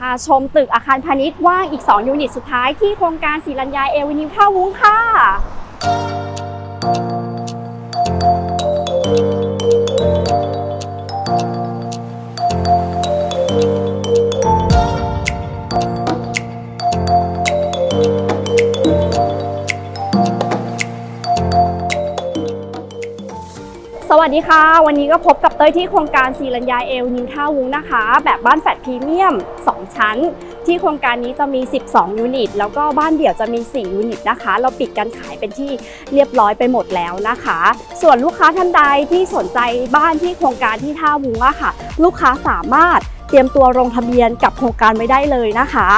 พาชมตึกอาคารพาณิชย์ว่างอีก 2 ยูนิตสุดท้ายที่โครงการศิรัญญาเอวินิวท่าวุ้งค่ะ สวัสดีค่ะ วันนี้ก็พบกับเต้ยที่โครงการซีรัญญาเอลนิวท่าวุ้งนะคะ แบบบ้านแฟลตพรีเมียม 2 ชั้น ที่โครงการนี้จะมี 12 ยูนิต แล้วก็บ้านเดี่ยวจะมี 4 ยูนิตนะคะ เราปิดการขายเป็นที่เรียบร้อยไปหมดแล้วนะคะ ส่วนลูกค้าท่านใดที่สนใจบ้านที่โครงการที่ท่าวุ้งอะค่ะ ลูกค้าสามารถเตรียมตัวลงทะเบียนกับโครงการไว้ได้เลยนะคะ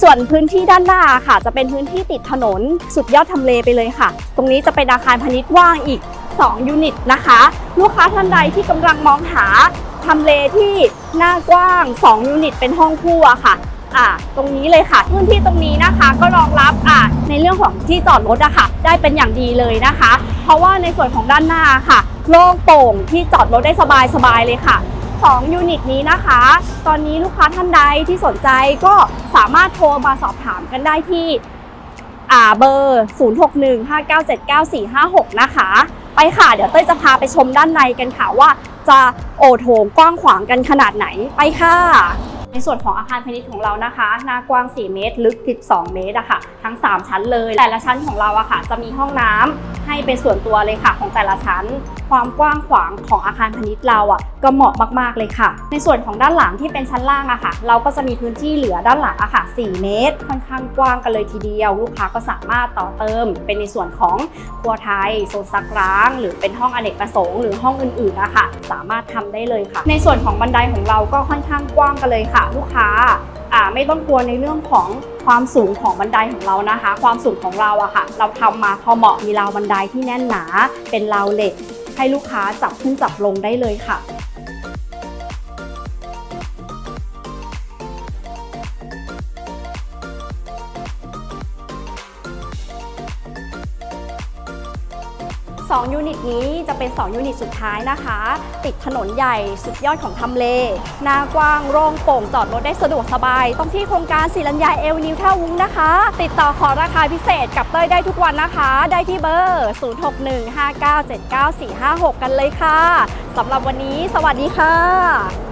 ส่วนพื้นที่ด้านหน้าค่ะ จะเป็นพื้นที่ติดถนนสุดยอดทำเลไปเลยค่ะ ตรงนี้จะเป็นอาคารพาณิชย์ว่างอีก 2 ยูนิตนะคะ ลูกค้าท่านใดที่กำลังมองหาทำเลที่หน้ากว้าง 2 ยูนิตเป็นห้องคู่อะค่ะอ่าตรงนี้เลยค่ะพื้นที่ตรงนี้นะคะก็รองรับอ่าในเรื่องของที่จอดรถอะค่ะ ได้เป็นอย่างดีเลยนะคะ เพราะว่าในส่วนของด้านหน้าค่ะ โล่งโปร่งที่จอดรถได้สบายๆเลยค่ะ2ยูนิตนี้นะคะ ตอนนี้ลูกค้าท่านใดที่สนใจก็สามารถโทรมาสอบถามกันได้ที่อ่าเบอร์ 0615979456 นะคะไปค่ะ เดี๋ยวเต้ยจะพาไปชมด้านในกันค่ะว่าจะโอโถงกว้างขวางกันขนาดไหนไปค่ะ ในส่วนของอาคารพาณิชย์ของเรานะคะ หน้ากว้าง 4 เมตร ลึก 12 เมตรอะค่ะ ทั้ง 3 ชั้นเลย แต่ละชั้นของเราอะค่ะ จะมีห้องน้ำให้เป็นส่วนตัวเลยค่ะ ของแต่ละชั้น ความกว้างขวางของอาคารพาณิชย์เราอะก็เหมาะมากๆเลยค่ะ ในส่วนของด้านหลังที่เป็นชั้นล่างอะค่ะ เราก็จะมีพื้นที่เหลือด้านหลังอะค่ะ 4 เมตร ค่อนข้างกว้างกันเลยทีเดียว ลูกค้าก็สามารถต่อเติม เป็นในส่วนของครัวไทยโซนซักล้าง หรือเป็นห้องอเนกประสงค์หรือห้องอื่นๆนะคะสามารถทำได้เลยค่ะ ในส่วนของบันไดของเราก็ค่อนข้างกว้างกันเลยค่ะลูกค้าอ่าไม่ต้องกลัวในเรื่องของความสูงของบันไดของเรานะคะ ความสูงของเราอะค่ะ เราทำมาพอเหมาะมีราวบันไดที่แน่นหนา เป็นราวเหล็ก ให้ลูกค้าจับขึ้นจับลงได้เลยค่ะ 2 ยูนิตนี้จะเป็น 2 ยูนิตสุดท้ายนะคะ ติดถนนใหญ่สุดยอดของทำเล หน้ากว้างโล่งโปร่งจอดรถได้สะดวกสบายต้งที่โครงการศิลัญญาเอลนิวท่าวุ้งนะคะ ติดต่อขอราคาพิเศษกับเต้ยได้ทุกวันนะคะ ได้ที่เบอร์ 0615979456 กันเลยค่ะสำหรับวันนี้ สวัสดีค่ะ